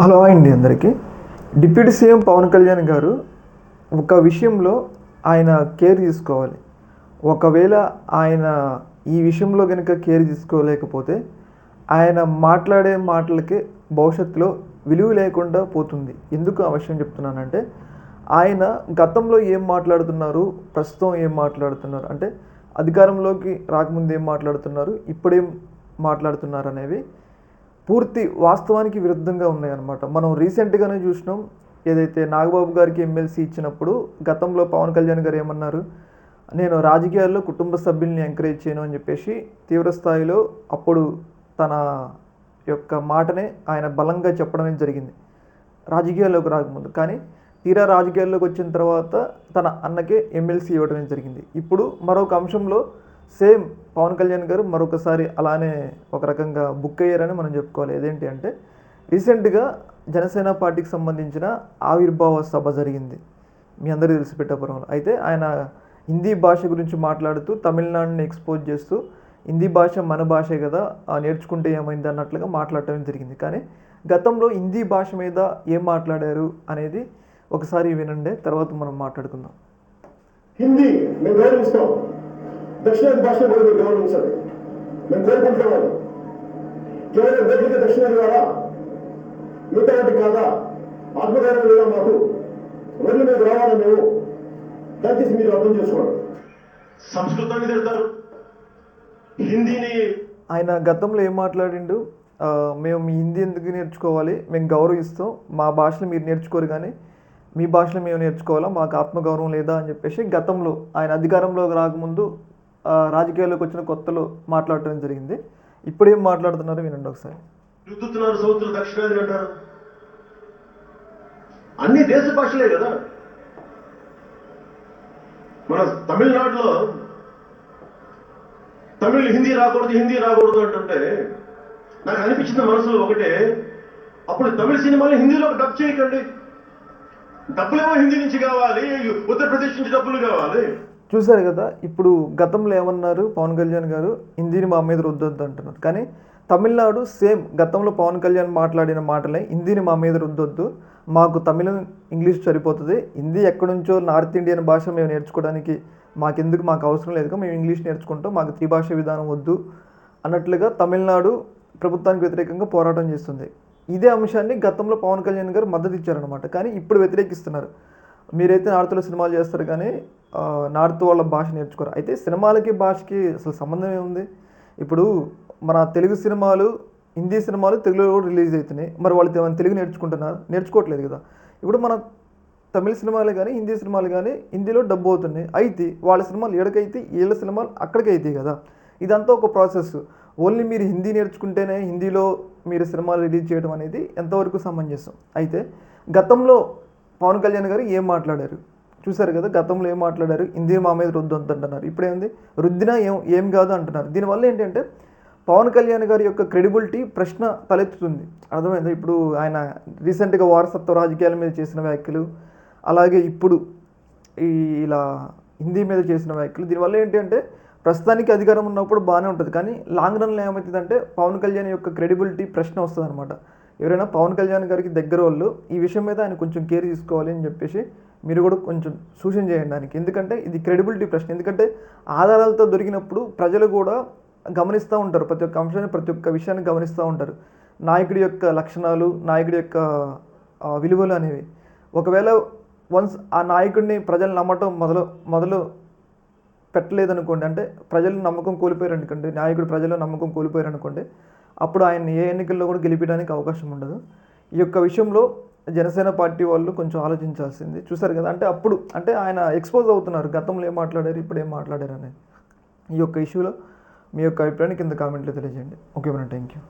Hello అండి అందరికీ. Deputy CM Pawan Kalyan గారు ఒక విషయంలో ఆయన కేర్ తీసుకోవాలి. ఒకవేళ ఆయన ఈ విషయంలో కనుక కేర్ తీసుకోలేకపోతే ఆయన మాట్లాడే మాటలకి భవిష్యత్తులో విలువ లేకుండా పోతుంది. ఎందుకు ఆ విషయం చెప్తున్నానంటే ఆయన గతంలో ఏం మాట్లాడుతున్నారు ప్రస్తుతం ఏం మాట్లాడుతున్నారు అంటే అధికారంలోకి రాకముందు ఏం మాట్లాడుతున్నారు ఇప్పుడేం మాట్లాడుతున్నారు అనేవి పూర్తి వాస్తవానికి విరుద్ధంగా ఉన్నాయన్నమాట. మనం రీసెంట్గానే చూసినాం. ఏదైతే నాగబాబు గారికి ఎమ్మెల్సీ ఇచ్చినప్పుడు గతంలో పవన్ కళ్యాణ్ గారు ఏమన్నారు? నేను రాజకీయాల్లో కుటుంబ సభ్యుల్ని ఎంకరేజ్ చేయను అని చెప్పేసి తీవ్రస్థాయిలో అప్పుడు తన యొక్క మాటనే ఆయన బలంగా చెప్పడమే జరిగింది. రాజకీయాల్లోకి రాకముందు. కానీ తీరా రాజకీయాల్లోకి వచ్చిన తర్వాత తన అన్నకే ఎమ్మెల్సీ ఇవ్వడమే జరిగింది. ఇప్పుడు మరొక అంశంలో సేమ్ పవన్ కళ్యాణ్ గారు మరొకసారి అలానే ఒక రకంగా బుక్ అయ్యారని మనం చెప్పుకోవాలి. ఏదేంటి అంటే రీసెంట్గా జనసేన పార్టీకి సంబంధించిన ఆవిర్భావ సభ జరిగింది. మీ అందరికీ తెలిసి పెట్టాపురంలో. అయితే ఆయన హిందీ భాష గురించి మాట్లాడుతూ తమిళనాడుని ఎక్స్పోజ్ చేస్తూ హిందీ భాష మన భాషే కదా నేర్చుకుంటే ఏమైంది అన్నట్లుగా మాట్లాడటం జరిగింది. కానీ గతంలో హిందీ భాష మీద ఏం మాట్లాడారు అనేది ఒకసారి వినండి తర్వాత మనం మాట్లాడుకుందాం. హిందీ దక్షిణాది భాషను కూడా మీరు గౌరవించండి మేము కోరుకుంటున్నాం అది కేవలం వేదిక దక్షిణాది ద్వారా మిగతా వాటి కాదా? ఆత్మగౌరవం లేదా మాకు? రోజు మీకు రావాలని మేము? దయచేసి మీరు అర్థం చేసుకోండి. సంస్కృతాన్ని తిడతారు. హిందీని ఆయన గతంలో ఏం మాట్లాడిండు? మేము మీ హిందీ ఎందుకు నేర్చుకోవాలి? మేము గౌరవిస్తాం. మా భాషను మీరు నేర్చుకోరు కానీ మీ భాషను మేము నేర్చుకోవాలా? మాకు ఆత్మగౌరవం లేదా అని చెప్పేసి గతంలో ఆయన అధికారంలోకి రాకముందు రాజకీయాల్లోకి వచ్చిన కొత్తలో మాట్లాడటం జరిగింది. ఇప్పుడు ఏం మాట్లాడుతున్నారో? వినండి ఒకసారి. రుద్దుతున్నారు సౌతులు దక్షిణాది అంటారు. అన్ని దేశ భాషలే కదా. మన తమిళనాడులో తమిళ్ హిందీ రాకూడదు హిందీ రాకూడదు అంటుంటే నాకు అనిపించిన మనసులో ఒకటే అప్పుడు తమిళ సినిమాలు హిందీలో డబ్ చేయకండి. డబ్బులేమో హిందీ నుంచి కావాలి ఉత్తరప్రదేశ్ నుంచి డబ్బులు కావాలి. చూశారు కదా ఇప్పుడు గతంలో ఏమన్నారు? పవన్ కళ్యాణ్ గారు హిందీని మా మీద రుద్దొద్దు అంటున్నారు కానీ తమిళనాడు సేమ్ గతంలో పవన్ కళ్యాణ్ మాట్లాడిన మాటలే హిందీని మా మీద రుద్దొద్దు మాకు తమిళం ఇంగ్లీష్ సరిపోతుంది హిందీ ఎక్కడి నుంచో నార్త్ ఇండియన్ భాష మేము నేర్చుకోవడానికి మాకెందుకు మాకు అవసరం లేదు మేము ఇంగ్లీష్ నేర్చుకుంటాం మాకు త్రిభాష విధానం వద్దు అన్నట్లుగా తమిళనాడు ప్రభుత్వానికి వ్యతిరేకంగా పోరాటం చేస్తుంది. ఇదే అంశాన్ని గతంలో పవన్ కళ్యాణ్ గారు మద్దతు ఇచ్చారనమాట కానీ ఇప్పుడు వ్యతిరేకిస్తున్నారు. మీరైతే నార్త్లో సినిమాలు చేస్తారు కానీ నార్త్ వాళ్ళ భాష నేర్చుకోరు. అయితే సినిమాలకి భాషకి అసలు సంబంధం ఏముంది? ఇప్పుడు మన తెలుగు సినిమాలు హిందీ సినిమాలు తెలుగులో కూడా రిలీజ్ అవుతున్నాయి. మరి వాళ్ళు ఏమైనా తెలుగు నేర్చుకుంటున్నారు? నేర్చుకోవట్లేదు కదా. ఇప్పుడు మన తమిళ సినిమాలు కానీ హిందీ సినిమాలు కానీ హిందీలో డబ్బు అవుతున్నాయి. అయితే వాళ్ళ సినిమాలు ఎక్కడికైతే వీళ్ళ సినిమాలు అక్కడికి అవుతాయి కదా. ఇదంతా ఒక ప్రాసెస్. ఓన్లీ మీరు హిందీ నేర్చుకుంటేనే హిందీలో మీరు సినిమాలు రిలీజ్ చేయడం అనేది ఎంతవరకు సమంజసం? అయితే గతంలో పవన్ కళ్యాణ్ గారు ఏం మాట్లాడారు? చూశారు కదా గతంలో ఏం మాట్లాడారు? హిందీ మా మీద రుద్దు అంటున్నారు. ఇప్పుడేంది రుద్దినా ఏం ఏం కాదు అంటున్నారు. దీనివల్ల ఏంటంటే పవన్ కళ్యాణ్ గారి యొక్క క్రెడిబిలిటీ ప్రశ్న తలెత్తుతుంది. అర్థమైందా? ఇప్పుడు ఆయన రీసెంట్గా వారసత్వ రాజకీయాల మీద చేసిన వ్యాఖ్యలు అలాగే ఇప్పుడు ఈ ఇలా హిందీ మీద చేసిన వ్యాఖ్యలు దీనివల్ల ఏంటి అంటే ప్రస్తుతానికి అధికారం ఉన్నప్పుడు బాగానే ఉంటుంది. కానీ లాంగ్ రన్లో ఏమవుతుందంటే పవన్ కళ్యాణ్ యొక్క క్రెడిబిలిటీ ప్రశ్న వస్తుంది అనమాట ఎవరైనా పవన్ కళ్యాణ్ గారికి దగ్గర వాళ్ళు ఈ విషయం మీద ఆయన కొంచెం కేర్ తీసుకోవాలి అని చెప్పేసి మీరు కూడా కొంచెం సూచన చేయండి దానికి ఎందుకంటే ఇది క్రెడిబిలిటీ ప్రశ్న. ఎందుకంటే ఆధారాలతో దొరికినప్పుడు ప్రజలు కూడా గమనిస్తూ ఉంటారు. ప్రతి ఒక్క అంశాన్ని ప్రతి ఒక్క విషయాన్ని గమనిస్తూ ఉంటారు. నాయకుడి యొక్క లక్షణాలు నాయకుడి యొక్క విలువలు అనేవి. ఒకవేళ వన్స్ ఆ నాయకుడిని ప్రజలు నమ్మటం మొదలు మొదలు పెట్టలేదనుకోండి అంటే ప్రజలు నమ్మకం కోల్పోయారు అనుకోండి నాయకుడు ప్రజలు నమ్మకం కోల్పోయారు అనుకోండి అప్పుడు ఆయన ఏ ఎన్నికల్లో కూడా గెలిపించడానికి అవకాశం ఉండదు. ఈ యొక్క విషయంలో జనసేన పార్టీ వాళ్ళు కొంచెం ఆలోచించాల్సింది. చూసారు కదా అంటే అప్పుడు అంటే ఆయన ఎక్స్పోజ్ అవుతున్నారు. గతంలో ఏం మాట్లాడారు ఇప్పుడు ఏం మాట్లాడారు అనేది. ఈ యొక్క ఇష్యూలో మీ యొక్క అభిప్రాయాన్ని కింద కామెంట్లో తెలియజేయండి. Okay madam thank you.